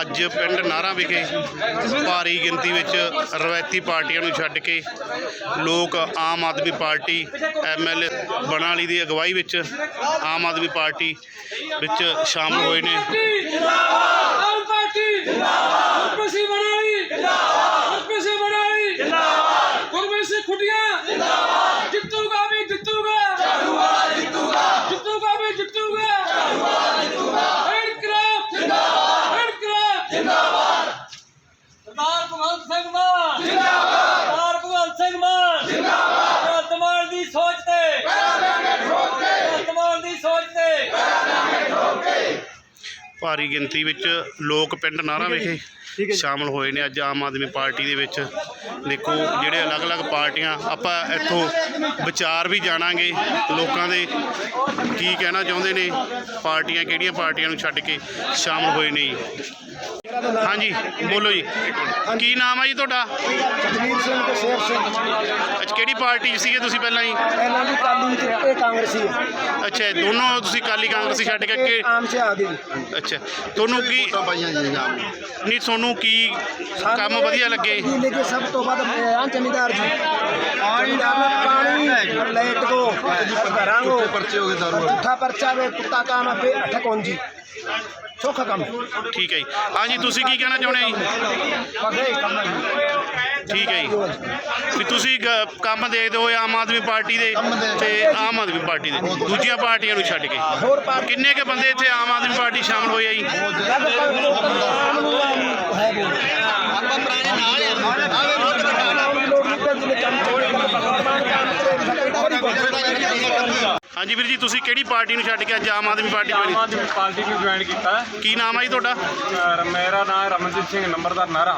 ਅੱਜ ਪਿੰਡ ਨਾਰਾ ਵਿਖੇ ਭਾਰੀ ਗਿਣਤੀ ਵਿੱਚ ਰਵਾਇਤੀ ਪਾਰਟੀਆਂ ਨੂੰ ਛੱਡ ਕੇ ਲੋਕ ਆਮ ਆਦਮੀ ਪਾਰਟੀ ਐਮਐਲਏ ਬਣਾਲੀ ਦੀ ਅਗਵਾਈ ਵਿੱਚ ਆਮ ਆਦਮੀ ਪਾਰਟੀ ਵਿੱਚ ਸ਼ਾਮਲ ਹੋਏ ਨੇ। ਆਮ ਪਾਰਟੀ ਜਿੰਦਾਬਾਦ ਪਰਮੇਸ਼ਰ ਬਣਾਈ ਜਿੰਦਾਬਾਦ ਪਰਮੇਸ਼ਰ ਬਣਾਈ ਜਿੰਦਾਬਾਦ ਪਰਮੇਸ਼ਰ ਖੁੱਡੀਆਂ ਜਿੰਦਾਬਾਦ ਜਿੱਤੂਗਾ ਵੀ ਜਿੱਤੂਗਾ ਜਿੱਤੂਗਾ ਜਿੱਤੂਗਾ ਜਿੱਤੂਗਾ ਵੀ ਜਿੱਤੂਗਾ ਜਿੱਤੂਗਾ ਜਿੱਤੂਗਾ ਇਨਕਲਾਬ ਜਿੰਦਾਬਾਦ ਇਨਕਲਾਬ ਜਿੰਦਾਬਾਦ ਸਰਦਾਰ ਭਗਵੰਤ ਸਿੰਘ ਮਾਨ ਜਿੰਦਾਬਾਦ ਸਰਦਾਰ ਭਗਵੰਤ ਸਿੰਘ ਮਾਨ ਜਿੰਦਾਬਾਦ ਵਰਤਮਾਨ ਦੀ ਸੋਚ ਤੇ ਵਰਤਮਾਨ ਦੀ ਸੋਚ ਤੇ ਭਾਰੀ ਗਿਣਤੀ ਵਿੱਚ ਲੋਕ ਪਿੰਡ ਨਾਰਾ ਵਿਖੇ ਸ਼ਾਮਲ ਹੋਏ ਨੇ ਅੱਜ ਆਮ ਆਦਮੀ ਪਾਰਟੀ ਦੇ ਵਿੱਚ। ਦੇਖੋ ਜਿਹੜੇ ਅਲੱਗ-ਅਲੱਗ ਪਾਰਟੀਆਂ ਆਪਾਂ ਇੱਥੋਂ ਵਿਚਾਰ ਵੀ ਜਾਣਾਂਗੇ ਲੋਕਾਂ ਦੇ ਕੀ ਕਹਿਣਾ ਚਾਹੁੰਦੇ ਨੇ ਪਾਰਟੀਆਂ ਕਿਹੜੀਆਂ ਪਾਰਟੀਆਂ ਨੂੰ ਛੱਡ ਕੇ ਸ਼ਾਮਲ ਹੋਏ ਨੇ ਹਾਂਜੀ ਬੋਲੋ ਜੀ। ਕੀ ਨਾਮ ਹੈ ਜੀ ਤੁਹਾਡਾ? ਜਗਮੀਤ ਸਿੰਘ ਤੇ ਸ਼ੇਰ ਸਿੰਘ। ਅੱਜ ਕਿਹੜੀ ਪਾਰਟੀ 'ਚ ਸੀਗੇ ਤੁਸੀਂ ਪਹਿਲਾਂ ਜੀ? ਇਹਨਾਂ ਦੀ ਕਾਲੀ ਤੇ ਇਹ ਕਾਂਗਰਸੀ ਹੈ ਅੱਛਾ ਇਹ ਦੋਨੋਂ ਤੁਸੀਂ ਕਾਲੀ ਕਾਂਗਰਸੀ ਛੱਡ ਕੇ ਅੱਗੇ ਆਮ ਸੇ ਆ ਅੱਛਾ ਤੁਹਾਨੂੰ ਕੀ ਨਹੀਂ ਤੁਹਾਨੂੰ ਕੀ ਕੰਮ ਵਧੀਆ ਲੱਗੇ? ਜੀ ਲੇਕਿਨ ਸਭ ਤੋਂ ਵੱਧ ਆ ਜ਼ਮੀਂਦਾਰ ਜੀ। ਜ਼ਮੀਂਦਾਰ ਨੂੰ ਪਾਣੀ ਲਾਈਟ ਕੋ ਘਰਾਂ ਕੋ ਪਰਚੇ ਹੋ ਗਏ ਦਾਰੂ ਪਰਚਾ ਵੇ ਕੁੱਤਾ ਕੰਮ ਆਪੇ ਅਠਕ ਹੁੰਜੀ ਸੌਖਾ ਕੰਮ ਠੀਕ ਹੈ ਜੀ ਹਾਂਜੀ ਤੁਸੀਂ ਕੀ ਕਹਿਣਾ ਚਾਹੁੰਦੇ ਹੋ ਜੀ ਪਗੇ ਕੰਮ ਨਹੀਂ ਠੀਕ ਹੈ ਜੀ ਵੀ ਤੁਸੀਂ ਗ- ਕੰਮ ਦੇਖਦੇ ਹੋ ਆਮ ਆਦਮੀ ਪਾਰਟੀ ਦੇ ਤੇ ਆਮ ਆਦਮੀ ਪਾਰਟੀ ਦੇ ਦੂਜੀਆਂ ਪਾਰਟੀਆਂ ਨੂੰ ਛੱਡ ਕੇ ਹੋਰ ਪਾਰਟੀ ਕਿੰਨੇ ਕੇ ਬੰਦੇ ਇੱਥੇ ਆਮ ਆਦਮੀ ਪਾਰਟੀ ਸ਼ਾਮਲ ਹੋਏ ਆ ਜੀ ਲਗਭਗ ਲੋਕਾਂ ਦਾ ਆਮ ਨੂੰ ਹੈ ਬੋਲ ਆਪਾਂ ਪੁਰਾਣੇ ਨਾਲ ਆ ਆਵੇ ਬਹੁਤ ਵੱਡਾ ਲੋਕ ਨੂੰ ਤੇ ਕੰਮ ਥੋੜੇ ਕੰਮ ਭਗਵਾਨ ਕੰਮ ਸਕਦਾ ਬੜੀ ਹਾਂਜੀ ਵੀਰ ਜੀ ਤੁਸੀਂ ਕਿਹੜੀ ਪਾਰਟੀ ਨੂੰ ਛੱਡ ਕੇ ਅੱਜ ਆਮ ਆਦਮੀ ਪਾਰਟੀ ਆਮ ਆਦਮੀ ਪਾਰਟੀ ਨੂੰ ਜੁਆਇਨ ਕੀਤਾ ਹੈ। ਕੀ ਨਾਮ ਹੈ ਜੀ ਤੁਹਾਡਾ? ਅਹ ਮੇਰਾ ਨਾਮ ਰਮਨਜੀਤ ਸਿੰਘ ਨੰਬਰਦਾਰ ਨਾਰਾ।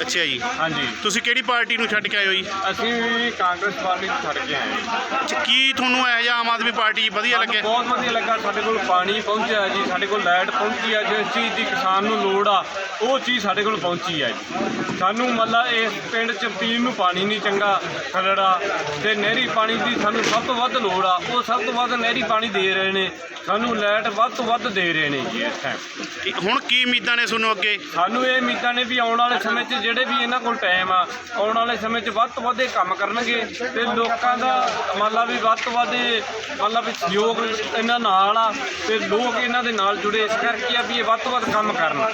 ਅੱਛਾ ਜੀ। ਹਾਂਜੀ। ਤੁਸੀਂ ਕਿਹੜੀ ਪਾਰਟੀ ਨੂੰ ਛੱਡ ਕੇ ਆਏ ਹੋ ਜੀ? ਅਸੀਂ ਵੀ ਕਾਂਗਰਸ ਪਾਰਟੀ ਨੂੰ ਛੱਡ ਕੇ ਆਏ ਹਾਂ। ਅੱਛਾ, ਕੀ ਤੁਹਾਨੂੰ ਇਹ ਜਿਹਾ ਆਮ ਆਦਮੀ ਪਾਰਟੀ ਵਧੀਆ ਸਾਨੂੰ ਲੱਗਿਆ ਬਹੁਤ ਵਧੀਆ ਲੱਗਾ ਸਾਡੇ ਕੋਲ ਪਾਣੀ ਪਹੁੰਚਿਆ ਜੀ ਸਾਡੇ ਕੋਲ ਲਾਈਟ ਪਹੁੰਚੀ ਹੈ ਜਿਸ ਚੀਜ਼ ਦੀ ਕਿਸਾਨ ਨੂੰ ਲੋੜ ਆ ਉਹ ਚੀਜ਼ ਸਾਡੇ ਕੋਲ ਪਹੁੰਚੀ ਹੈ ਜੀ। ਸਾਨੂੰ ਮਤਲਬ ਇਸ ਪਿੰਡ 'ਚ ਪੀਣ ਨੂੰ ਪਾਣੀ ਨਹੀਂ ਚੰਗਾ ਖਲੜਾ ਤੇ ਨਹਿਰੀ ਪਾਣੀ ਦੀ ਸਾਨੂੰ ਸਭ ਤੋਂ ਵੱਧ ਲੋੜ ਆ ਉਹ ਸਭ ਤੋਂ ਵੱਧ ਨਹਿਰੀ ਪਾਣੀ ਦੇ ਰਹੇ ਨੇ। ਸਾਨੂੰ ਲਾਈਟ ਵੱਧ ਤੋਂ ਵੱਧ ਦੇ ਰਹੇ ਨੇ ਜੀ ਇਸ ਟਾਈਮ ਕੀ- ਹੁਣ ਕੀ ਉਮੀਦਾਂ ਨੇ ਤੁਹਾਨੂੰ ਅੱਗੇ? ਸਾਨੂੰ ਇਹ ਉਮੀਦਾਂ ਨੇ ਵੀ ਆਉਣ ਵਾਲੇ ਸਮੇਂ 'ਚ ਜਿਹੜੇ ਵੀ ਇਹਨਾਂ ਕੋਲ ਟਾਈਮ ਆ ਆਉਣ ਵਾਲੇ ਸਮੇਂ 'ਚ ਵੱਧ ਤੋਂ ਵੱਧ ਇਹ ਕੰਮ ਕਰਨਗੇ ਤੇ ਲੋਕਾਂ ਦਾ ਮੰਨ ਲਾ ਵੀ ਵੱਧ ਤੋਂ ਵੱਧ ਇਹ ਮੰਨ ਲਾ ਵੀ ਸਹਿਯੋਗ ਇਹਨਾਂ ਨਾਲ ਆ ਤੇ ਲੋਕ ਇਹਨਾਂ ਦੇ ਨਾਲ ਜੁੜੇ ਇਸ ਕਰਕੇ ਆ ਵੀ ਇਹ ਵੱਧ ਤੋਂ ਵੱਧ ਕੰਮ ਕਰਨ।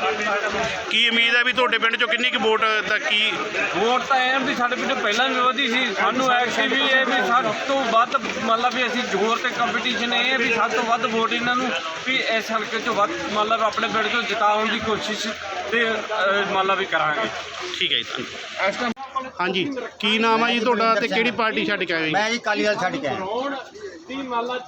ਕੀ ਉਮੀਦ ਹੈ ਵੀ ਤੁਹਾਡੇ ਪਿੰਡ ਚੋਂ ਕਿੰਨੀ ਕੁ ਵੋਟ ਦਾ ਕੀ ਵੋਟ ਤਾਂ ਐਂ ਵੀ ਸਾਡੇ ਪਿੰਡ ਪਹਿਲਾਂ ਵੀ ਵਧੀ ਸੀ ਸਾਨੂੰ ਐਕਸੀ ਵੀ ਇਹ ਵੀ ਸਭ ਤੋਂ ਵੱਧ ਮੰਨ ਲਾ ਵੀ ਅਸੀਂ ਜ਼ੋਰ ਤੇ ਕੰਪੀਟੀਸ਼ਨ ਇਹ ਹੈ ਵੀ ਸਭ ਤੋਂ ਵੱਧ ਵੋਟ ਇਹਨਾਂ ਨੂੰ ਵੀ ਇਸ ਹਲਕੇ 'ਚੋਂ ਵੱਧ ਮੰਨ ਲਾ ਆਪਣੇ ਪਿੰਡ 'ਚੋਂ ਜਿਤਾਉਣ ਦੀ ਕੋਸ਼ਿਸ਼ ਤੇ ਅਹ, ਮੰਨ ਲਾ ਵੀ ਕਰਾਂਗੇ। ਠੀਕ ਹੈ ਜੀ ਧੰਨਵਾਦ। ਹਾਂਜੀ ਕੀ ਨਾਮ ਹੈ ਜੀ ਤੁਹਾਡਾ ਤੇ ਕਿਹੜੀ ਪਾਰਟੀ ਛੱਡ ਕੇ ਆਏ ਹੋ ਮੈਂ ਜੀ ਕਾਲੀ ਵਾਲ ਛੱਡ ਕੇ ਆਇਆ। ਜੀ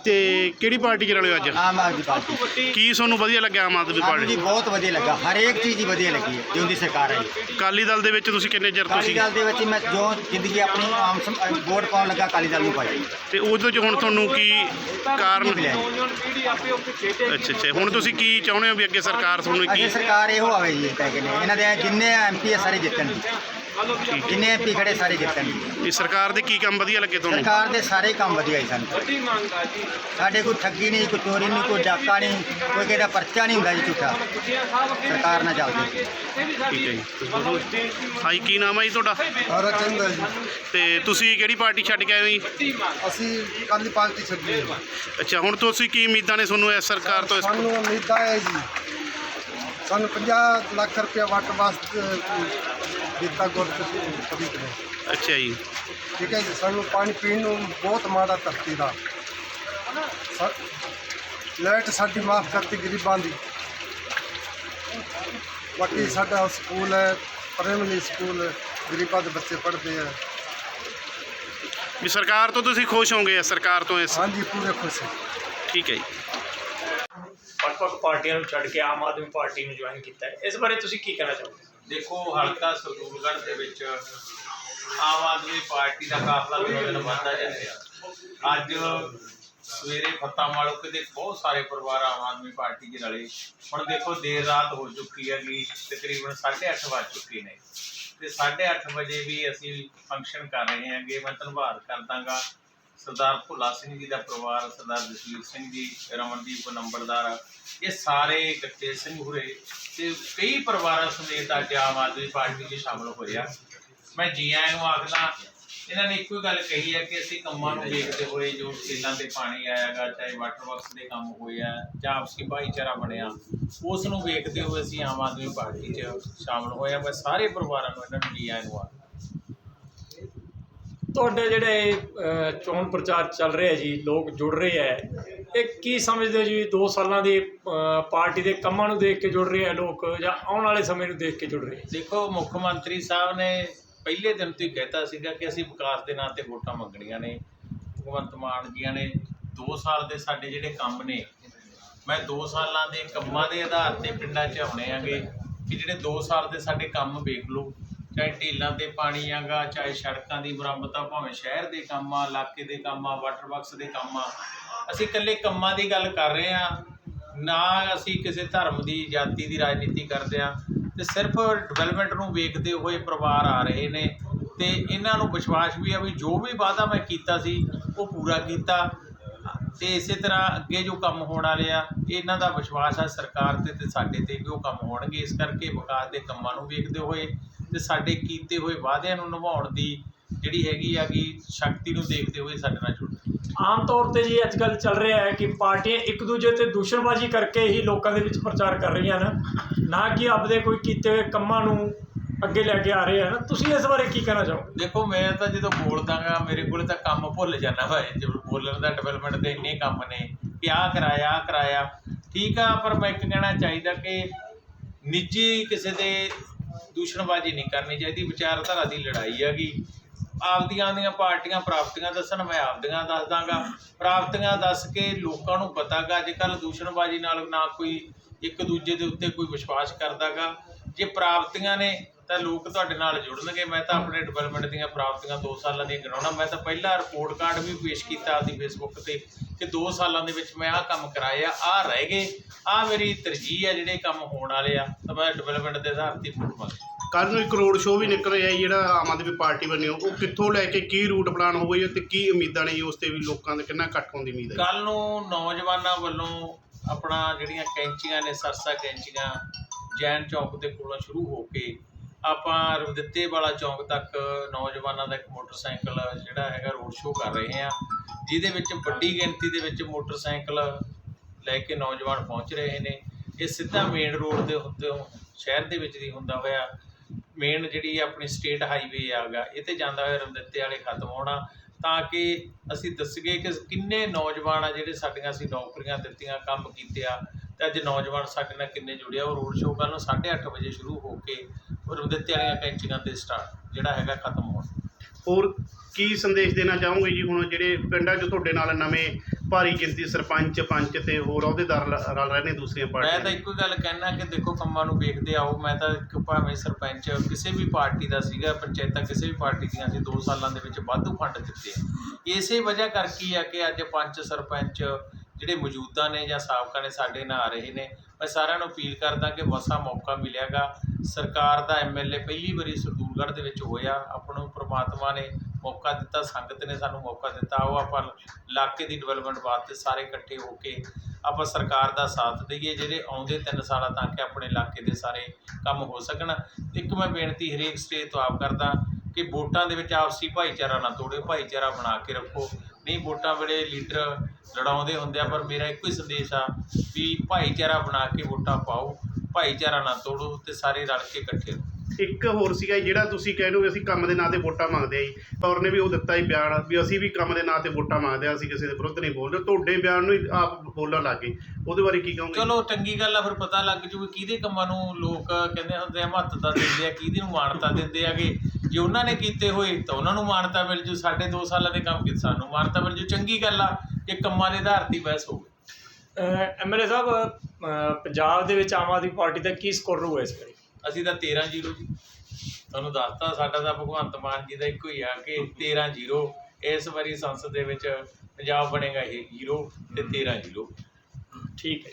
ਤੇ ਕਿਹੜੀ ਪਾਰਟੀ ਚ ਰਲੇ ਹੋ ਅੱਜ? ਆਮ ਆਦਮੀ ਪਾਰਟੀ। ਕੀ ਤੁਹਾਨੂੰ ਵਧੀਆ ਲੱਗਿਆ ਆਮ ਆਦਮੀ ਸਾਨੂੰ ਜੀ ਪਾਰਟੀ ਬਹੁਤ ਵਧੀਆ ਲੱਗਾ। ਹਰੇਕ ਚੀਜ਼ ਹੀ ਵਧੀਆ ਲੱਗੀ ਹੈ ਜਿਉਂ ਦੀ ਸਰਕਾਰ ਆਈ। ਅਕਾਲੀ ਦਲ ਦੇ ਵਿੱਚ ਤੁਸੀਂ ਕਿੰਨੇ ਚਿਰ ਅਕਾਲੀ ਤੁਸੀਂ ਦਲ ਦੇ ਵਿੱਚ ਮੈਂ ਜੋ ਜ਼ਿੰਦਗੀ ਆਪਣੀ ਆਮ ਸਮ- ਵੋਟ ਪਾਉਣ ਲੱਗਾ ਅਕਾਲੀ ਦਲ ਨੂੰ ਪਾਈ। ਤੇ ਉਹਦੇ ਚ ਹੁਣ ਤੁਹਾਨੂੰ ਕੀ ਕਾਰਨ? ਮਿਲਿਆ ਜੀ। ਅੱਛਾ ਅੱਛਾ। ਹੁਣ ਤੁਸੀਂ ਕੀ ਚਾਹੁੰਦੇ ਹੋ ਵੀ ਅੱਗੇ ਸਰਕਾਰ ਤੁਹਾਨੂੰ ਕੀ ਸਰਕਾਰ ਇਹੋ ਆਵੇ ਜੀ ਕਹਿ ਕੇ ਨੇ। ਇਹਨਾਂ ਦੇ ਜਿੰਨੇ ਐਮਪੀ ਆ ਸਾਰੇ ਜਿੱਤਣ ਜਿੰਨੇ ਐਮਪੀ ਖੜੇ ਸਾਰੇ ਜਿੱਤਣ? ਇਹ ਸਰਕਾਰ ਦੇ ਕੀ ਕੰਮ ਵਧੀਆ ਲੱਗੇ ਤੁਹਾਨੂੰ? ਸਰਕਾਰ ਦੇ ਸਾਰੇ ਕੰਮ ਵਧੀਆ ਹੀ ਸਾਨੂੰ। ਸਾਡੇ ਕੋਈ ਠੱਗੀ ਨਹੀਂ ਕੋਈ ਚੋਰੀ ਨਹੀਂ ਕੋਈ ਡਾਕਾ ਨਹੀਂ ਕੋਈ ਕਿਹਦਾ ਪਰਚਾ ਨਹੀਂ ਹੁੰਦਾ ਜੀ ਝੂਠਾ। ਸਰਕਾਰ ਨਾਲ ਚੱਲਦੀ ਠੀਕ ਹੈ ਜੀ। ਹਾਂਜੀ ਕੀ ਨਾਮ ਹੈ ਜੀ ਤੁਹਾਡਾ? ਹਰਾ ਚੰਦ ਹੈ ਜੀ। ਤੇ ਤੁਸੀਂ ਕਿਹੜੀ ਪਾਰਟੀ ਛੱਡ ਕੇ ਆਏ ਹੋ ਜੀ? ਅਸੀਂ ਕਾਲੀ ਪਾਰਟੀ ਛੱਡੀ ਹੈ। ਅੱਛਾ ਹੁਣ ਤੁਸੀਂ ਕੀ ਉਮੀਦਾਂ ਨੇ ਤੁਹਾਨੂੰ ਇਸ ਸਰਕਾਰ ਤੋਂ ਇਸ ਸਾਨੂੰ ਉਮੀਦਾਂ ਹੈ ਜੀ। ਸਾਨੂੰ 50 ਲੱਖ ਰੁਪਇਆ ਵਟ ਵਾਸਤੇ ਦਿੱਤਾ ਗੁਰਪ੍ਰੀਤ ਨੇ ਅੱਛਾ ਜੀ। ਠੀਕ ਹੈ ਜੀ ਸਾਨੂੰ ਪਾਣੀ ਪੀਣ ਨੂੰ ਬਹੁਤ ਮਾੜਾ ਧਰਤੀ ਦਾ। ਸਾ- ਲਾਈਟ ਸਾਡੀ ਮਾਫ ਕਰਤੀ ਗਰੀਬਾਂ ਦੀ। ਬਾਕੀ ਸਾਡਾ ਸਕੂਲ ਹੈ ਪ੍ਰਾਇਮਰੀ ਸਕੂਲ ਗਰੀਬਾਂ ਦੇ ਬੱਚੇ ਪੜ੍ਹਦੇ ਆ। ਵੀ ਸਰਕਾਰ ਤੋਂ ਤੁਸੀਂ ਖੁਸ਼ ਹੋਗੇ ਸਰਕਾਰ ਤੋਂ ਇਸ ਹਾਂਜੀ ਪੂਰੇ ਖੁਸ਼ ਹੈ। ਠੀਕ ਹੈ ਜੀ। ਵੱਖ-ਵੱਖ ਪਾਰਟੀਆਂ ਨੂੰ ਛੱਡ ਕੇ ਆਮ ਆਦਮੀ ਪਾਰਟੀ ਨੂੰ ਜੁਆਇਨ ਕੀਤਾ ਹੈ। ਇਸ ਬਾਰੇ ਤੁਸੀਂ ਕੀ ਕਹਿਣਾ ਚਾਹੋਗੇ? ਦੇਖੋ, ਹਲਕਾ ਸਰਦੂਲਗੜ੍ਹ ਦੇ ਵਿੱਚ ਆਮ ਆਦਮੀ ਪਾਰਟੀ ਦਾ ਕਾਫਲਾ ਦਿਨੋਂ ਦਿਨ ਵੱਧਦਾ ਜਾ ਰਿਹਾ ਅੱਜ ਸਵੇਰੇ ਫੱਤਾ ਮਾਲੂਕੇ ਦੇ ਬਹੁਤ ਸਾਰੇ ਪਰਿਵਾਰ ਆਮ ਆਦਮੀ ਪਾਰਟੀ ਦੇ ਰਲੇ। ਹੁਣ ਦੇਖੋ, ਦੇਰ ਰਾਤ ਹੋ ਚੁੱਕੀ ਹੈਗੀ ਤਕਰੀਬਨ 8:30 ਵੱਜ ਚੁੱਕੇ ਨੇ। ਤੇ 8:30 ਵਜੇ ਵੀ ਅਸੀਂ ਫੰਕਸ਼ਨ ਕਰ ਰਹੇ ਹਾਂਗੇ, ਮੈਂ ਧੰਨਵਾਦ ਕਰਦਾਗਾ। ਸਰਦਾਰ ਭੁੱਲਾ ਸਿੰਘ ਜੀ ਦਾ ਪਰਿਵਾਰ, ਸਰਦਾਰ ਜਸਵੀਰ ਸਿੰਘ ਜੀ, ਰਮਨਦੀਪ ਨੰਬਰਦਾਰ, ਇਹ ਸਾਰੇ ਗੱਤੇ ਸਿੰਘ ਹੁਰੇ ਤੇ ਕਈ ਪਰਿਵਾਰਾਂ ਸਮੇਤ ਅੱਜ ਆਮ ਆਦਮੀ ਪਾਰਟੀ 'ਚ ਸ਼ਾਮਲ ਹੋਏ ਮੈਂ ਜੀ ਆਇਆਂ ਨੂੰ ਆਖਦਾ, ਇਹਨਾਂ ਨੇ ਇੱਕੋ ਹੀ ਗੱਲ ਕਹੀ ਹੈ ਕਿ ਅਸੀਂ ਕੰਮਾਂ ਨੂੰ ਦੇਖਦੇ ਹੋਏ ਜੋ ਸੇਲਾਂ ਤੇ ਪਾਣੀ ਆਇਆਗਾ ਚਾਹੇ ਵਾਟਰ ਵਰਕਸ ਦੇ ਕੰਮ ਹੋਏ ਆ ਜਾਂ ਆਪਸੀ ਭਾਈਚਾਰਾ ਬਣਿਆ, ਉਸ ਨੂੰ ਵੇਖਦੇ ਹੋਏ ਅਸੀਂ ਆਮ ਆਦਮੀ ਪਾਰਟੀ 'ਚ ਸ਼ਾਮਲ ਹੋਇਆ ਮੈਂ ਸਾਰੇ ਪਰਿਵਾਰਾਂ ਨੂੰ, ਇਹਨਾਂ ਨੂੰ ਜੀ ਆਇਆਂ ਨੂੰ ਆਖਦਾ। ਤੁਹਾਡੇ ਜਿਹੜੇ ਅਹ, ਚੋਣ ਪ੍ਰਚਾਰ ਚੱਲ ਰਿਹਾ ਜੀ ਲੋਕ ਜੁੜ ਰਹੇ ਹੈ ਇਹ ਕੀ ਸਮਝਦੇ ਹੋ ਜੀ 2 ਸਾਲਾਂ ਦੀ ਅਹ, ਪਾਰਟੀ ਦੇ ਕੰਮਾਂ ਨੂੰ ਦੇਖ ਕੇ ਜੁੜ ਰਹੇ ਹੈ ਲੋਕ ਜਾਂ ਆਉਣ ਵਾਲੇ ਸਮੇਂ ਨੂੰ ਦੇਖ ਕੇ ਜੁੜ ਰਹੇ? ਦੇਖੋ ਮੁੱਖ ਮੰਤਰੀ ਸਾਹਿਬ ਨੇ ਪਹਿਲੇ ਦਿਨ ਤੋਂ ਹੀ ਕਹਿਤਾ ਸੀਗਾ ਕਿ ਅਸੀਂ ਵਿਕਾਸ ਦੇ ਨਾਂ ਤੇ ਵੋਟਾਂ ਮੰਗਣੀਆਂ ਨੇ। ਭਗਵੰਤ ਮਾਨ ਜੀਆਂ ਨੇ 2 ਸਾਲ ਦੇ ਸਾਡੇ ਜਿਹੜੇ ਕੰਮ ਨੇ ਮੈਂ 2 ਸਾਲਾਂ ਦੇ ਕੰਮਾਂ ਦੇ ਆਧਾਰ ਤੇ ਪਿੰਡਾਂ 'ਚ ਆਉਣੇ ਆਗੇ ਕਿ ਜਿਹੜੇ 2 ਸਾਲ ਦੇ ਸਾਡੇ ਕੰਮ ਵੇਖ ਲਓ। ਚਾਹੇ ਢੀਲਾਂ ਤੇ ਪਾਣੀ ਆਗਾ, ਚਾਹੇ ਸੜਕਾਂ ਦੀ ਮੁਰੰਮਤ ਆ ਭਾਵੇਂ ਸ਼ਹਿਰ ਦੇ ਕੰਮ ਆ, ਇਲਾਕੇ ਦੇ ਕੰਮ ਆ ਵਾਟਰ ਵਰਕਸ ਦੇ ਕੰਮ ਆ। ਅਸੀਂ ਇਕੱਲੇ ਕੰਮਾਂ ਦੀ ਗੱਲ ਕਰ ਰਹੇ ਆ ਨਾ ਅਸੀਂ ਕਿਸੇ ਧਰਮ ਦੀ, ਜਾਤੀ ਦੀ ਰਾਜਨੀਤੀ ਕਰਦੇ ਆ ਤੇ ਸਿਰਫ ਡਿਵੈਲਪਮੈਂਟ ਨੂੰ ਵੇਖਦੇ ਹੋਏ ਪਰਿਵਾਰ ਆ ਰਹੇ ਨੇ ਤੇ ਇਹਨਾਂ ਨੂੰ ਵਿਸ਼ਵਾਸ ਵੀ ਆ ਵੀ ਜੋ ਵੀ ਵਾਅਦਾ ਮੈਂ ਕੀਤਾ ਸੀ, ਉਹ ਪੂਰਾ ਕੀਤਾ। ਤੇ ਇਸੇ ਤਰ੍ਹਾਂ ਅੱਗੇ ਜੋ ਕੰਮ ਹੋਣ ਵਾਲੇ ਆ, ਇਹਨਾਂ ਦਾ ਵਿਸ਼ਵਾਸ ਆ ਸਰਕਾਰ ਤੇ ਤੇ ਸਾਡੇ ਤੇ ਵੀ ਉਹ ਕੰਮ ਹੋਣਗੇ। ਇਸ ਕਰਕੇ ਵਿਕਾਸ ਦੇ ਕੰਮਾਂ ਨੂੰ ਵੇਖਦੇ ਹੋਏ ਤੇ ਸਾਡੇ ਕੀਤੇ ਹੋਏ ਵਾਅਦਿਆਂ ਨੂੰ ਨਿਭਾਉਣ ਦੀ ਜਿਹੜੀ ਹੈਗੀ ਆ ਕਿ ਸ਼ਕਤੀ ਨੂੰ ਦੇਖਦੇ ਹੋਏ ਸਾਡੇ ਨਾਲ ਜੁੜਦੇ ਆਮ ਤੌਰ ਤੇ ਜੀ ਅੱਜ ਕੱਲ ਚੱਲ ਰਿਹਾ ਹੈ ਕਿ ਪਾਰਟੀਆਂ ਇੱਕ ਦੂਜੇ ਤੇ ਦੂਸ਼ਣਬਾਜ਼ੀ ਕਰਕੇ ਹੀ ਲੋਕਾਂ ਦੇ ਵਿੱਚ ਪ੍ਰਚਾਰ ਕਰ ਰਹੀਆਂ ਹਨ। ਨਾ ਕਿ ਆਪਦੇ ਕੋਈ ਕੀਤੇ ਹੋਏ ਕੰਮਾਂ ਨੂੰ ਅੱਗੇ ਲੈ ਕੇ ਆ ਰਹੇ ਹਨ। ਤੁਸੀਂ ਇਸ ਬਾਰੇ ਕੀ ਕਹਿਣਾ ਚਾਹੋਗੇ? ਦੇਖੋ ਮੈਂ ਤਾਂ ਜਦੋਂ ਬੋਲਦਾਗਾ ਮੇਰੇ ਕੋਲੇ ਤਾਂ ਕੰਮ ਭੁੱਲ ਜਾਂਦਾ ਵਾ। ਜਦੋਂ ਬੋਲਣ ਦਾ ਡਿਵੈਲਪਮੈਂਟ ਦੇ ਇੰਨੇ ਕੰਮ ਨੇ ਕਿ ਆਹ ਕਰਾਇਆ ਆਹ ਕਰਾਇਆ। ਠੀਕ ਆ ਪਰ ਮੈਂ ਇੱਕ ਕਹਿਣਾ ਚਾਹੀਦਾ ਕਿ ਨਿੱਜੀ ਕਿਸੇ ਦੇ ਦੂਸ਼ਣਬਾਜ਼ੀ ਨਹੀਂ ਕਰਨੀ ਚਾਹੀਦੀ, ਵਿਚਾਰਧਾਰਾ ਦੀ ਲੜਾਈ ਹੈਗੀ। ਆਪਦੀਆਂ ਦੀਆਂ ਪਾਰਟੀਆਂ ਪ੍ਰਾਪਤੀਆਂ ਦੱਸਣ, ਮੈਂ ਆਪਦੀਆਂ ਦੱਸ ਦਾਂਗਾ ਪ੍ਰਾਪਤੀਆਂ ਦੱਸ ਕੇ ਲੋਕਾਂ ਨੂੰ ਪਤਾਗਾ ਅੱਜ ਕੱਲ ਦੂਸ਼ਣਬਾਜ਼ੀ ਨਾਲ ਨਾ ਕੋਈ ਇੱਕ ਦੂਜੇ ਦੇ ਉੱਤੇ ਕੋਈ ਵਿਸ਼ਵਾਸ ਕਰਦਾਗਾ। ਜੇ ਪ੍ਰਾਪਤੀਆਂ ਨੇ, ਤਾਂ ਲੋਕ ਤੁਹਾਡੇ ਨਾਲ ਜੁੜਨਗੇ। ਮੈਂ ਤਾਂ ਆਪਣੇ ਡਿਵੈਲਪਮੈਂਟ ਦੀਆਂ ਪ੍ਰਾਪਤੀਆਂ 2 ਸਾਲਾਂ ਦੀਆਂ ਗਿਣਾਉਣਾ ਮੈਂ ਤਾਂ ਪਹਿਲਾ ਰਿਪੋਰਟ ਕਾਰਡ ਵੀ ਪੇਸ਼ ਕੀਤਾ ਆਪਦੀ ਫੇਸਬੁੱਕ ਤੇ। ਕਿ 2 ਸਾਲਾਂ ਦੇ ਵਿੱਚ ਮੈਂ ਆਹ ਕੰਮ ਕਰਾਇਆ ਆਹ ਰਹਿ ਗਏ ਆਹ ਮੇਰੀ ਤਰਜੀਹ ਹੈ ਜਿਹੜੇ ਕੰਮ ਹੋਣ ਵਾਲੇ ਆ ਤਾਂ ਮੈਂ ਡਿਵੈਲਪਮੈਂਟ ਦੇ ਆਧਾਰ ਤੇ ਰਿਪੋਰਟ ਮੰਗੀ ਕੱਲ ਨੂੰ ਇੱਕ ਰੋਡ ਸ਼ੋਅ ਵੀ ਨਿਕਲ ਰਿਹਾ ਜਿਹੜਾ ਆਮ ਆਦਮੀ ਪਾਰਟੀ ਵੱਲੋਂ ਉਹ ਕਿੱਥੋਂ ਲੈ ਕੇ ਕੀ ਰੂਟ ਪਲਾਨ ਹੋਵੇ ਤੇ ਕੀ ਉਮੀਦਾਂ ਨੇ ਜੀ ਉਸ ਤੇ ਵੀ ਲੋਕਾਂ ਦੇ ਕਿੰਨਾ ਇਕੱਠ ਹੋਣ ਦੀ ਉਮੀਦ ਹੈ ਕੱਲ ਨੂੰ ਨੌਜਵਾਨਾਂ ਵੱਲੋਂ ਆਪਣਾ ਜਿਹੜੀਆਂ ਕੈਂਚੀਆਂ ਨੇ ਸਰਸਾ ਕੈਂਚੀਆਂ ਜੈਨ ਚੌਕ ਦੇ ਕੋਲੋਂ ਸ਼ੁਰੂ ਹੋ ਕੇ ਆਪਾਂ ਰਵਦਿੱਤੇ ਵਾਲਾ ਚੌਕ ਤੱਕ ਨੌਜਵਾਨਾਂ ਦਾ ਇੱਕ ਮੋਟਰਸਾਈਕਲ ਜਿਹੜਾ ਹੈਗਾ ਰੋਡ ਸ਼ੋਅ ਕਰ ਰਹੇ ਆ ਜਿਹਦੇ ਵਿੱਚ ਵੱਡੀ ਗਿਣਤੀ ਦੇ ਵਿੱਚ ਮੋਟਰਸਾਈਕਲ ਲੈ ਕੇ ਨੌਜਵਾਨ ਪਹੁੰਚ ਰਹੇ ਨੇ। ਇਹ ਸਿੱਧਾ ਮੇਨ ਰੋਡ ਦੇ ਉੱਤੇ ਸ਼ਹਿਰ ਦੇ ਵਿੱਚ ਦੀ ਹੁੰਦਾ ਹੋਇਆ। ਮੇਨ ਜਿਹੜੀ ਆਪਣੀ ਸਟੇਟ ਹਾਈਵੇ ਆਗਾ ਇਹ ਤੇ ਜਾਂਦਾ ਹੋਇਆ ਰਮਦਿੱਤੇ ਵਾਲੇ ਖਤਮ ਹੋਣਾ। ਤਾਂ ਕਿ ਅਸੀਂ ਦੱਸੀਏ ਕਿ ਕਿੰਨੇ ਨੌਜਵਾਨ ਆ ਜਿਹੜੇ ਸਾਡੀਆਂ ਅਸੀਂ ਨੌਕਰੀਆਂ ਦਿੱਤੀਆਂ, ਕੰਮ ਕੀਤੇ ਆ ਤੇ ਅੱਜ ਨੌਜਵਾਨ ਸਾਡੇ ਨਾਲ ਕਿੰਨੇ ਜੁੜਿਆ ਉਹ ਰੋਡ ਸ਼ੋਅ ਕੱਲ੍ਹ ਨੂੰ 8:30 ਵਜੇ ਸ਼ੁਰੂ ਹੋ ਕੇ ਉਹ ਰਮਦਿੱਤੇ ਵਾਲੀਆਂ ਕੈਂਚੀਆਂ ਤੇ ਸਟਾਰਟ ਜਿਹੜਾ ਹੈਗਾ ਖਤਮ ਹੋਣਾ। ਹੋਰ ਕੀ ਸੰਦੇਸ਼ ਦੇਣਾ ਚਾਹੋਗੇ ਜੀ ਹੁਣ ਜਿਹੜੇ ਪਿੰਡਾਂ 'ਚ ਤੁਹਾਡੇ ਨਾਲ ਨਵੇਂ ਭਾਰੀ ਗਿਣਤੀ ਸਰਪੰਚ ਪੰਚ ਤੇ ਹੋਰ ਅਹੁਦੇਦਾਰ ਲ- ਰਲ ਰਹੇ ਨੇ ਦੂਸਰੀਆਂ ਮੈਂ ਤਾਂ। ਇੱਕੋ ਹੀ ਗੱਲ ਕਹਿਣਾ ਕਿ ਦੇਖੋ ਕੰਮਾਂ ਨੂੰ ਵੇਖਦੇ ਆਓ ਮੈਂ ਤਾਂ ਇੱਕ ਭਾਵੇਂ ਸਰਪੰਚ ਕਿਸੇ ਵੀ ਪਾਰਟੀ ਦਾ ਸੀਗਾ ਪੰਚਾਇਤਾਂ ਕਿਸੇ ਵੀ ਪਾਰਟੀ ਦੀਆਂ ਸੀ 2 ਸਾਲਾਂ ਦੇ ਵਿੱਚ ਵਾਧੂ ਫੰਡ ਦਿੱਤੇ ਆ ਇਸੇ ਵਜ੍ਹਾ ਕਰਕੇ ਹੀ ਆ ਕਿ ਅੱਜ ਪੰਚ ਸਰਪੰਚ ਜਿਹੜੇ ਮੌਜੂਦਾ ਨੇ ਜਾਂ ਸਾਬਕਾ ਨੇ ਸਾਡੇ ਨਾਲ ਆ ਰਹੇ ਨੇ, ਮੈਂ ਸਾਰਿਆਂ ਨੂੰ ਅਪੀਲ ਕਰਦਾ ਕਿ ਮਸਾ ਮੌਕਾ ਮਿਲਿਆਗਾ। ਸਰਕਾਰ ਦਾ ਐਮਐਲਏ ਪਹਿਲੀ ਵਾਰੀ ਸਰਦੂਲਗੜ੍ਹ ਦੇ ਵਿੱਚ ਹੋਇਆ। ਆਪਾਂ ਨੂੰ ਪ੍ਰਮਾਤਮਾ ਨੇ ਮੌਕਾ ਦਿੱਤਾ, ਸੰਗਤ ਨੇ ਸਾਨੂੰ ਮੌਕਾ ਦਿੱਤਾ। ਉਹ ਆਪਾਂ ਇਲਾਕੇ ਦੀ ਡਿਵੈਲਪਮੈਂਟ ਵਾਸਤੇ ਸਾਰੇ ਇਕੱਠੇ ਹੋ ਕੇ ਆਪਾਂ ਸਰਕਾਰ ਦਾ ਸਾਥ ਦਈਏ, ਜਿਹੜੇ ਆਉਂਦੇ 3 ਸਾਲਾਂ ਤਾਂ ਕਿ ਆਪਣੇ ਇਲਾਕੇ ਦੇ ਸਾਰੇ ਕੰਮ ਹੋ ਸਕਣ। ਇੱਕ ਮੈਂ ਬੇਨਤੀ ਹਰੇਕ ਸਟੇਜ ਤੋਂ ਆਪ ਕਰਦਾ ਕਿ ਵੋਟਾਂ ਦੇ ਵਿੱਚ ਆਪਸੀ ਭਾਈਚਾਰਾ ਨਾ ਤੋੜਿਓ ਭਾਈਚਾਰਾ ਬਣਾ ਕੇ ਰੱਖੋ। ਨਹੀਂ, ਵੋਟਾਂ ਵੇਲੇ ਲੀਡਰ ਲੜਾਉਂਦੇ ਹੁੰਦੇ ਆ ਪਰ ਮੇਰਾ ਇੱਕੋ ਹੀ ਸੰਦੇਸ਼ ਆ ਵੀ ਭਾਈਚਾਰਾ ਬਣਾ ਕੇ ਵੋਟਾਂ ਪਾਓ ਭਾਈਚਾਰਾ ਨਾ ਤੋੜੋ ਤੇ ਸਾਰੇ ਰਲ ਕੇ ਇਕੱਠੇ ਰਹੋ। ਇੱਕ ਹੋਰ ਸੀਗਾ ਜਿਹੜਾ ਤੁਸੀਂ ਕਹਿੰਦੇ ਹੋ ਅਸੀਂ ਕੰਮ ਦੇ ਨਾਂ ਤੇ ਵੋਟਾਂ ਮੰਗਦੇ ਆ ਜੀ ਨੇ ਵੀ ਉਹ ਦਿੱਤਾ ਹੀ ਬਿਆਨ ਵੀ ਅਸੀਂ ਵੀ ਕੰਮ ਦੇ ਨਾਂ ਤੇ ਵੋਟਾਂ ਮੰਗਦੇ ਆ ਅਸੀਂ ਕਿਸੇ ਦੇ ਵਿਰੁੱਧ ਨਹੀਂ ਬੋਲਦੇ ਤੁਹਾਡੇ ਬਿਆਨ ਨੂੰ ਹੀ ਆਪ ਬੋਲਣ ਲੱਗ ਗਏ ਉਹਦੇ ਬਾਰੇ ਕੀ ਕਹੋਗੇ? ਚਲੋ ਚੰਗੀ ਗੱਲ ਆ ਫਿਰ ਪਤਾ ਲੱਗ ਜੂ ਵੀ ਕਿਹਦੇ ਕੰਮਾਂ ਨੂੰ ਲੋਕ ਕਹਿੰਦੇ ਹੁੰਦੇ ਆ ਮਹੱਤਤਾ ਦਿੰਦੇ ਆ ਕਿਹਦੀ ਨੂੰ ਮਾਨਤਾ ਦਿੰਦੇ ਆਗੇ ਜੇ ਉਹਨਾਂ ਨੇ ਕੀਤੇ ਹੋਏ ਤਾਂ ਉਹਨਾਂ ਨੂੰ ਮਾਨਤਾ ਮਿਲ ਜੂ ਸਾਡੇ 2 ਸਾਲਾਂ ਦੇ ਕੰਮ ਕੀਤੇ ਸਾਨੂੰ ਮਾਨਤਾ ਮਿਲ ਜੂ ਚੰਗੀ ਗੱਲ ਆ। ਇਹ ਕੰਮਾਂ ਦੇ ਆਧਾਰ ਤੇ ਬਹਿਸ ਹੋਵੇ। ਐਮਐਲਏ ਸਾਹਿਬ ਅਹ, ਪੰਜਾਬ ਦੇ ਵਿੱਚ ਆਮ ਆਦਮੀ ਪਾਰਟੀ ਦਾ ਕੀ ਸਕੋਰ ਰਹੂਗਾ ਇਸ ਵਾਰੀ ਅਸੀਂ ਤਾਂ 13 ਜ਼ੀਰੋ ਜੀ। ਤੁਹਾਨੂੰ ਦੱਸਤਾ ਸਾਡਾ ਤਾਂ ਭਗਵੰਤ ਮਾਨ ਜੀ ਦਾ ਇੱਕੋ ਹੀ ਆ ਕਿ 13 ਜ਼ੀਰੋ। ਇਸ ਵਾਰੀ ਸੰਸਦ ਦੇ ਵਿੱਚ ਪੰਜਾਬ ਬਣੇਗਾ ਇਹ ਜ਼ੀਰੋ ਤੇ 13 ਜ਼ੀਰੋ। ਠੀਕ ਹੈ